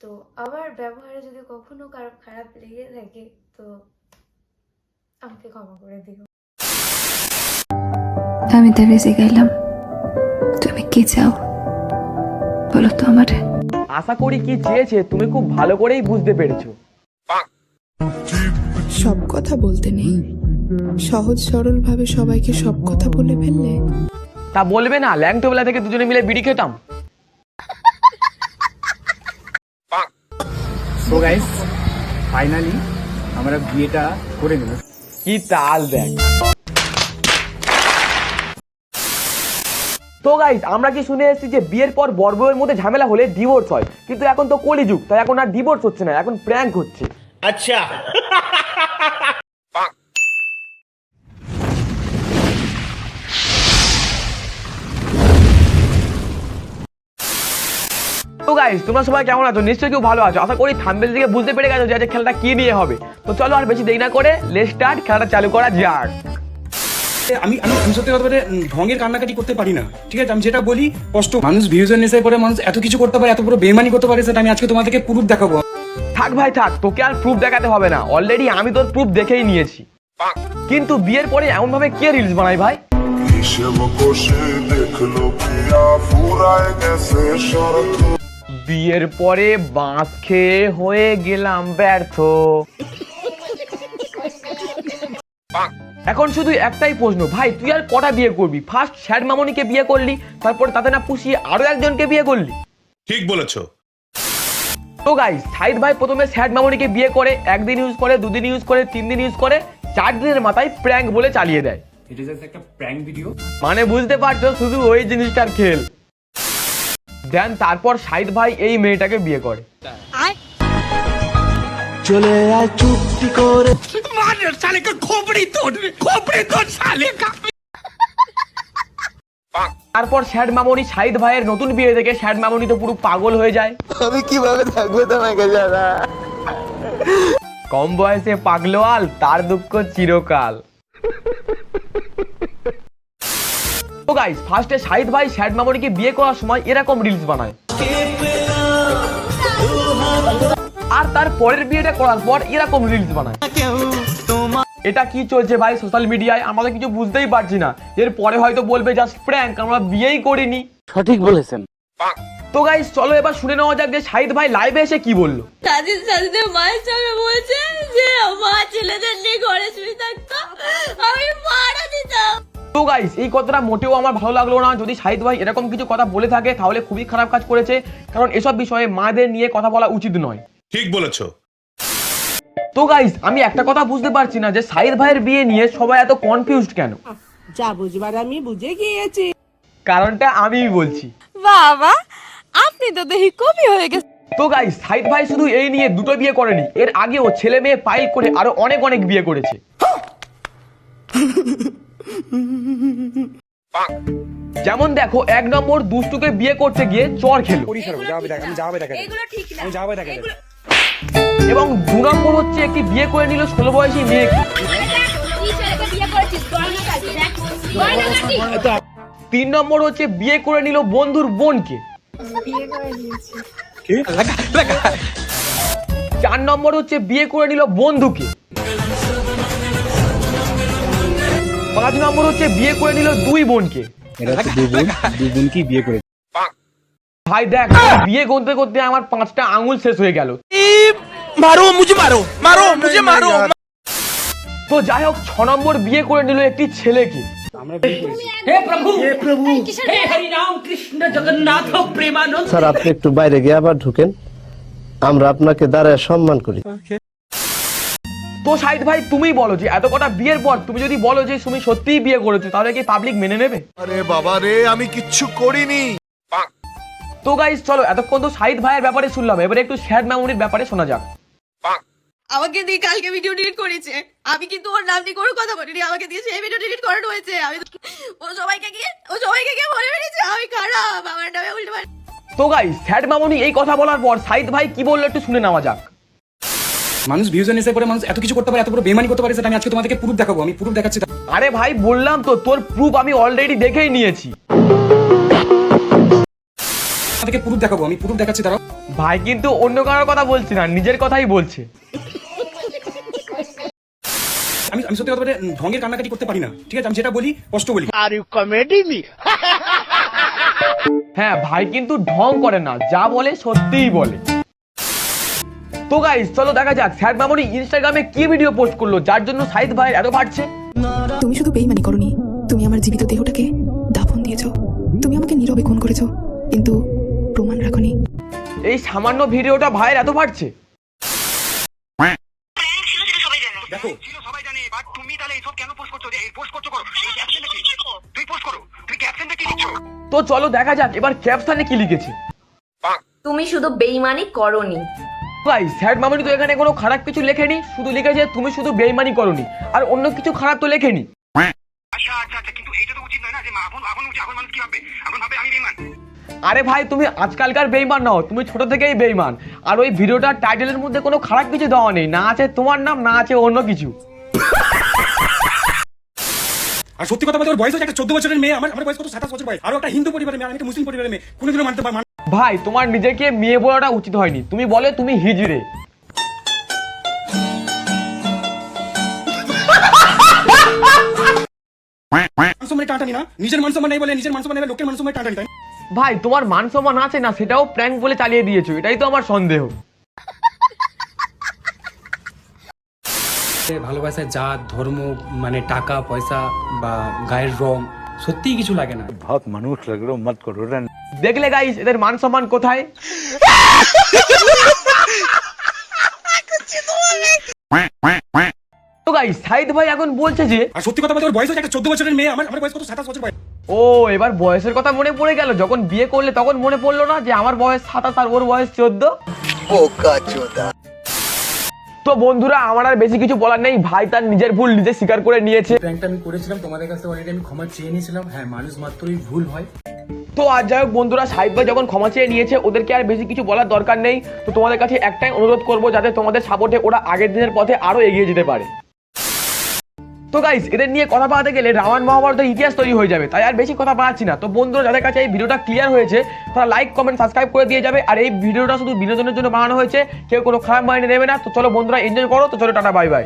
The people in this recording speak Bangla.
তো আমার ব্যবহারে যদি কখনো কারও খারাপ লেগে থাকে তো আমাকে ক্ষমা করে দিও। আমি তার রেসে গেলাম। তুমি কি চাও? বলো তো আমার। আশা করি কি চেয়েছে তুমি খুব ভালো করেই বুঝতে পেরেছ। সব কথা বলতে নেই। সহজ সরল ভাবে সবাইকে সব কথা বলে ফেললে? তা বলবে না ল্যাংটোবেলা থেকে দুজনে মিলে বিড়ি খেতাম। সো গাইস ফাইনালি আমরা বিয়েটা করে নিল কি তাল দেখ। তো গাইস আমরা কি শুনে এসেছি যে বিয়ের পর বর বউয়ের মধ্যে ঝামেলা হলে ডিভোর্স হয়। কিন্তু এখন তো কলিযুগ তাই এখন আর ডিভোর্স হচ্ছে না এখন প্র্যাঙ্ক হচ্ছে। তো গাইস তোমরা সবাই কেমন আছো? নিশ্চয়ই কেউ ভালো আছো। আশা করি থাম্বেল থেকে বুঝতে পেরে গেছো যে আজকে খেলাটা কি নিয়ে হবে। তো চলো আর বেশি দেরি না করে লেট স্টার্ট খেলাটা চালু করা যাক। আমি আমি আমি সত্যি কথা বলে ঢঙের কান্নাকাটি করতে পারি না। ঠিক আছে আমি যেটা বলি কষ্ট। মানুষ ভিউজের নেশায় পরে মানুষ এত কিছু করতে পারে এত বড় বেমানি করতে পারে সেটা আমি আজকে তোমাদেরকে প্রুফ দেখাবো। থাক ভাই থাক তোকে আর প্রুফ দেখাতে হবে না। অলরেডি আমি তোর প্রুফ দেখেই নিয়েছি। কিন্তু বিয়ের পরে এমন ভাবে কে রিলস বানায় ভাই? সেবকো সে দেখল প্রিয়া ফুরায় গেছে শরত বিয়ের পরে বাঁশ খেয়ে হয়ে গেলাম ব্যর্থ। এখন শুধু একটাই প্রশ্ন ভাই তুই আর কটা বিয়ে করবি? ফার্স্ট শ্যাড মামনিকে বিয়ে করলি তারপর তাতে না পুষিয়ে আরও একজনকে বিয়ে করলি? ঠিক বলেছ। তো গাইস সাইদ ভাই প্রথমে স্যাড মামনিকে বিয়ে করে একদিন ইউজ করে দুদিন ইউজ করে তিন দিন ইউজ করে চার দিনের মাথায় প্র্যাঙ্ক বলে চালিয়ে দেয়। এটা জাস্ট একটা প্র্যাঙ্ক ভিডিও মানে বুঝতে পারছ শুধু ওই জিনিসটার খেল। দেন তারপর সাইদ ভাই এই মেয়েটাকে বিয়ে করে। তারপর শ্যাড মামনি সাইদ ভাইয়ের নতুন বিয়ে থেকে শ্যাড মামনি তো পুরো পাগল হয়ে যায়। আমি কীভাবে থাকব তোমাকে ছাড়া কম বয়সে পাগলোয়াল তার দুঃখ চিরকাল। তো গাইস ফার্স্টে শাহিদ ভাই শ্যাড মামনিকে বিয়ে করার সময় এরকম রিলস বানায়। আর তার পরের বিয়েটা করার পর এরকম রিলস বানায়। এটা কি চলছে ভাই সোশ্যাল মিডিয়ায় আমাদের কিছু বুঝতেই পারছি না। এর পরে হয়তো বলবে জাস্ট প্র্যাঙ্ক আমরা বিয়েই করিনি। সঠিক বলেছেন। তো গাইস চলো এবার শুনে নেওয়া যাক যে শাহিদ ভাই লাইভে এসে কি বলল। সাজিদ সাজিদের মায়ের সঙ্গে বলছে যে মা ছেলেদের নিয়ে ঘরে শুয়ে থাকতো। আমি মারা দিতাম তো গাইস এই কথাটা মোটেও আমার ভালো লাগল না। যদি শাহিদ ভাই এরকম কিছু কথা বলে থাকে তাহলে খুবই খারাপ কাজ করেছে। কারণ এসব বিষয়ে মাদের নিয়ে কথা বলা উচিত নয়। ঠিক বলেছ। তো গাইস আমি একটা কথা বুঝতে পারছি না যে সাহিদ ভাইয়ের বিয়ে নিয়ে সবাই এত কনফিউজড কেন? যা বুঝবার আমি বুঝে গিয়েছি। কারণটা আমিই বলছি। বাবা আপনি তো দেখি কবি হয়ে গেছে। তো গাইস সাহিদ ভাই শুধু এই নিয়ে দুটো বিয়ে করেনি এর আগেও ছেলে মেয়ে পাইল করে আরও অনেক অনেক বিয়ে করেছে। যেমন দেখো এক নম্বর দুষ্টুকে বিয়ে করতে গিয়ে চর খেলো। এবং দু নম্বর হচ্ছে একটি বিয়ে করে নিল ষোলো বয়সী মেয়েকে কাটি তিন নম্বর হচ্ছে বিয়ে করে নিল বন্ধুর বোনকে। চার নম্বর হচ্ছে বিয়ে করে নিল বন্ধুকে। পাঁচ নম্বর হচ্ছে বিয়ে করে নিল দুই বোনকে। এটা হচ্ছে দুই বোন দুই বোন কি বিয়ে করে ভাই দেখ বিয়ে করতে করতে আমার পাঁচটা আঙুল শেষ হয়ে গেল। মারো মুঝে মারো মারো মুঝে মারো। তো যাই হোক ছ নম্বর বিয়ে করে নিল একটি ছেলেকে। স্যার আপনি একটু বাইরে গিয়ে আবার ঢুকেন। আমরা আপনাকে দাঁড়ায় সম্মান করি। তো সাইদ ভাই তুমি বলো যে এত কটা বিয়ের পর তুমি যদি বলো যে তুমি সত্যিই বিয়ে করেছ তাহলে কি পাবলিক মেনে নেবে? আরে বাবা রে আমি কিচ্ছু করিনি। তো গাইস চলো এতক্ষণ তো সাইদ ভাইয়ের ব্যাপারে শুনলাম। এবারে একটু শ্যাড মেমোরির ব্যাপারে শোনা যাক। আমাকে দিয়ে কালকে ভিডিও ডিলিট করেছে। আমি কিন্তু ওর নাম নিয়ে কোনো কথা বলিনি আমাকে দিয়ে সেই ভিডিও ডিলিট করানো হয়েছে। আমি ও সবাইকে গিয়ে ও সবাইকে গিয়ে বলে বেরিয়েছে আমি খারাপ আমার নামে উল্টো তো গাইস স্যাড মামনি এই কথা বলার পর সাইদ ভাই কি বলল একটু শুনে নেওয়া যাক। মানুষ ভিউজের নেশায় পরে মানুষ এত কিছু করতে পারে এত বড় বেমানি করতে পারে সেটা আমি আজকে তোমাদেরকে প্রুফ দেখাবো। আমি প্রুফ দেখাচ্ছি আরে ভাই বললাম তো তোর প্রুফ আমি অলরেডি দেখেই নিয়েছি। তোমাদেরকে প্রুফ দেখাবো আমি প্রুফ দেখাচ্ছি দাঁড়াও। ভাই কিন্তু অন্য কারোর কথা বলছি না নিজের কথাই বলছে। আমি আমি সত্যি কথা বলতে উম, ঢঙ্গের কান্নাকাটি করতে পারি না ঠিক আছে? আমি যেটা বলি কষ্ট বলি। আর ইউ কমেডি মি হ্যাঁ ভাই কিন্তু ঢং করে না যা বলে সত্যিই বলে। তো গাইস চলো দেখা যাক। স্যার মামনি ইনস্টাগ্রামে কি ভিডিও পোস্ট করল? যার জন্য সাইদ ভাই এত বাড়ছে। তুমি শুধু বেইমানি করনি তুমি আমার জীবিত দেহটাকে দাফন দিয়েছ। তুমি আমাকে নীরবে খুন করেছ। কিন্তু প্রমাণ রাখনি এই সামান্য ভিডিওটা ভাইয়ের এত বাড়ছে। দেখো সবাই জানে বাট তুমি তাহলে এইসব কেন পোস্ট করছ? এই পোস্ট করছ করো। এই ক্যাপশনটা কি? তুই পোস্ট করো। তুই ক্যাপশনটা কি লিখছো তো চলো দেখা যাক এবার ক্যাপশনে কি লিখেছে? তুমি শুধু বেইমানি করনি ভাই স্যার মামনি তো এখানে কোনো খারাপ কিছু লেখেনি শুধু লিখেছে তুমি শুধু বেইমানি করনি আর অন্য কিছু খারাপ তো লেখেনি। আচ্ছা আচ্ছা আচ্ছা কিন্তু এইটা তো উচিত নয় না যে মা- এখন এখন উচিত এখন মানুষ কি ভাববে? এখন ভাবে আমি বেমান আরে ভাই তুমি আজকালকার বেইমান নাও তুমি ছোট থেকেই বেইমান আর ওই ভিডিওটার টাইটেলের মধ্যে কোনো খারাপ কিছু দেওয়া নেই না আছে তোমার নাম না আছে অন্য কিছু। আর সত্যি কথা বলতে ওর বয়স হচ্ছে একটা চোদ্দ বছরের মেয়ে আমার আমার বয়স কত? সাতাশ বছর বয়স। আরও একটা হিন্দু পরিবারের মেয়ে আমি একটা মুসলিম পরিবারের মেয়ে। কোনোদিনও মানতে পার ভাই তোমার নিজেকে মেয়ে বলাটা উচিত হয়নি। তুমি বলে তুমি হিজড়ে। টানটানি না? নিজের মান সম্মান নেই বলে নিজের মান সম্মান লোকের মান সম্মান টানটানি তাই? ভাই তোমার মান সম্মান আছে না সেটাও প্র্যাঙ্ক বলে চালিয়ে দিয়েছ। এটাই তো আমার সন্দেহ। ভালোবাসায় জাত ধর্ম মানে টাকা পয়সা বা গায়ের রং সত্যিই কিছু লাগে না। দেখলে গাইস এদের মান সম্মান কোথায়? তো গাইস সাইদ ভাই এখন বলছে যে আর সত্যি কথা বলতে ওর বয়স হচ্ছে একটা চোদ্দ বছরের মেয়ে আমার আমার বয়স কত? সাতাশ বছর বয়স। ও এবার বয়সের কথা মনে পড়ে গেল। যখন বিয়ে করলে তখন মনে পড়ল না যে আমার বয়স সাতাশ আর ওর বয়স চোদ্দ? তো বন্ধুরা আমার আর বেশি কিছু বলার নেই। ভাই তার নিজের ভুল নিজে স্বীকার করে নিয়েছে। প্র্যাঙ্কটা আমি করেছিলাম তোমাদের কাছে অলরেডি আমি ক্ষমা চেয়ে নিয়েছিলাম। হ্যাঁ মানুষ মাত্রই ভুল হয়। তো আর যাই হোক, বন্ধুরা সাহিদ যখন ক্ষমা চেয়ে নিয়েছে, ওদেরকে আর বেশি কিছু বলার দরকার নেই। তো তোমাদের কাছে একটাই অনুরোধ করব, যাতে তোমাদের সাপোর্টে ওরা আগের দিনের পথে আরও এগিয়ে যেতে পারে। তো গাইস এদের নিয়ে কথা বলাতে গেলে রামায়ণ মহাভারতের ইতিহাস তৈরি হয়ে যাবে, তাই আর বেশি কথা বাড়াচ্ছি না। তো বন্ধুরা, যাদের কাছে এই ভিডিওটা ক্লিয়ার হয়েছে, তারা লাইক কমেন্ট সাবস্ক্রাইব করে দিয়ে যাবে, আর এই ভিডিওটা শুধু বিনোদনের জন্য বানানো হয়েছে, কেউ কোনো খারাপ মাইনে নেবে না। তো চলো বন্ধুরা এনজয় করো, তো চলো টাটা বাই বাই.